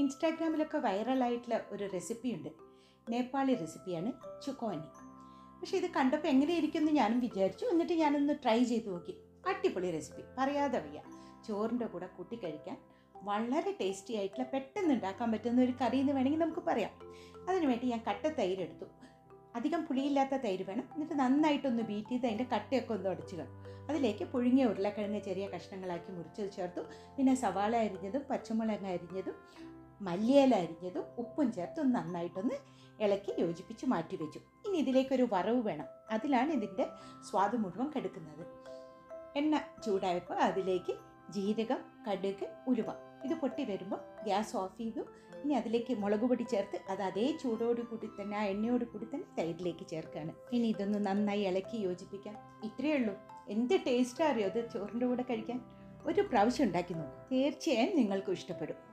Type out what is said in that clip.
ഇൻസ്റ്റാഗ്രാമിലൊക്കെ വൈറലായിട്ടുള്ള ഒരു റെസിപ്പിയുണ്ട്. നേപ്പാളി റെസിപ്പിയാണ് ചുക്കോനി. പക്ഷെ ഇത് കണ്ടപ്പോൾ എങ്ങനെ ഇരിക്കുമെന്ന് ഞാനും വിചാരിച്ചു. എന്നിട്ട് ഞാനൊന്ന് ട്രൈ ചെയ്ത് നോക്കി. അടിപൊളി റെസിപ്പി. പറയാതെ വയ്യ. ചോറിന്റെ കൂടെ കൂട്ടി കഴിക്കാൻ വളരെ ടേസ്റ്റി ആയിട്ടുള്ള പെട്ടെന്ന് ഉണ്ടാക്കാൻ പറ്റുന്ന ഒരു കറി എന്ന് വേണമെങ്കിൽ നമുക്ക് പറയാം. അതിന് വേണ്ടി ഞാൻ കട്ട തൈര് എടുത്തു അധികം പുളിയില്ലാത്ത തൈര് വേണം. എന്നിട്ട് നന്നായിട്ടൊന്ന് ബീറ്റ് ചെയ്ത് അതിന്റെ കട്ടയൊക്കെ ഒന്ന് അടിച്ചു കാണും അതിലേക്ക് പുഴുങ്ങിയ ഉരുളക്കിഴങ്ങ് ചെറിയ കഷ്ണങ്ങളാക്കി മുറിച്ചത് ചേർത്തു. പിന്നെ സവാള അരിഞ്ഞതും പച്ചമുളക് അരിഞ്ഞതും മല്ലിയില അരിഞ്ഞതും ഉപ്പും ചേർത്ത് നന്നായിട്ടൊന്ന് ഇളക്കി യോജിപ്പിച്ച് മാറ്റി വെച്ചു. ഇനി ഇതിലേക്കൊരു വറവ് വേണം. അതിലാണ് ഇതിന്റെ സ്വാദ് മുഴുവൻ കെടുക്കുന്നത്. എണ്ണ ചൂടായപ്പോൾ അതിലേക്ക് ജീരകം കടുക് ഉലുവ. ഇത് പൊട്ടി വരുമ്പോൾ ഗ്യാസ് ഓഫ് ചെയ്തു. ഇനി അതിലേക്ക് മുളക് പൊടി ചേർത്ത് അത് അതേ ചൂടോട് കൂടി തന്നെ ആ എണ്ണയോട് കൂടി തന്നെ സൈഡിലേക്ക് ചേർക്കുകയാണ്. ഇനി ഇതൊന്ന് നന്നായി ഇളക്കി യോജിപ്പിക്കാം. ഇത്രയേ ഉള്ളൂ. എന്ത് ടേസ്റ്റാ അറിയോ? അത് ചോറിന്റെ കൂടെ കഴിക്കാൻ? ഒരു പ്രാവശ്യം ഉണ്ടാക്കി നോക്കും. തീർച്ചയായും നിങ്ങൾക്കും ഇഷ്ടപ്പെടും.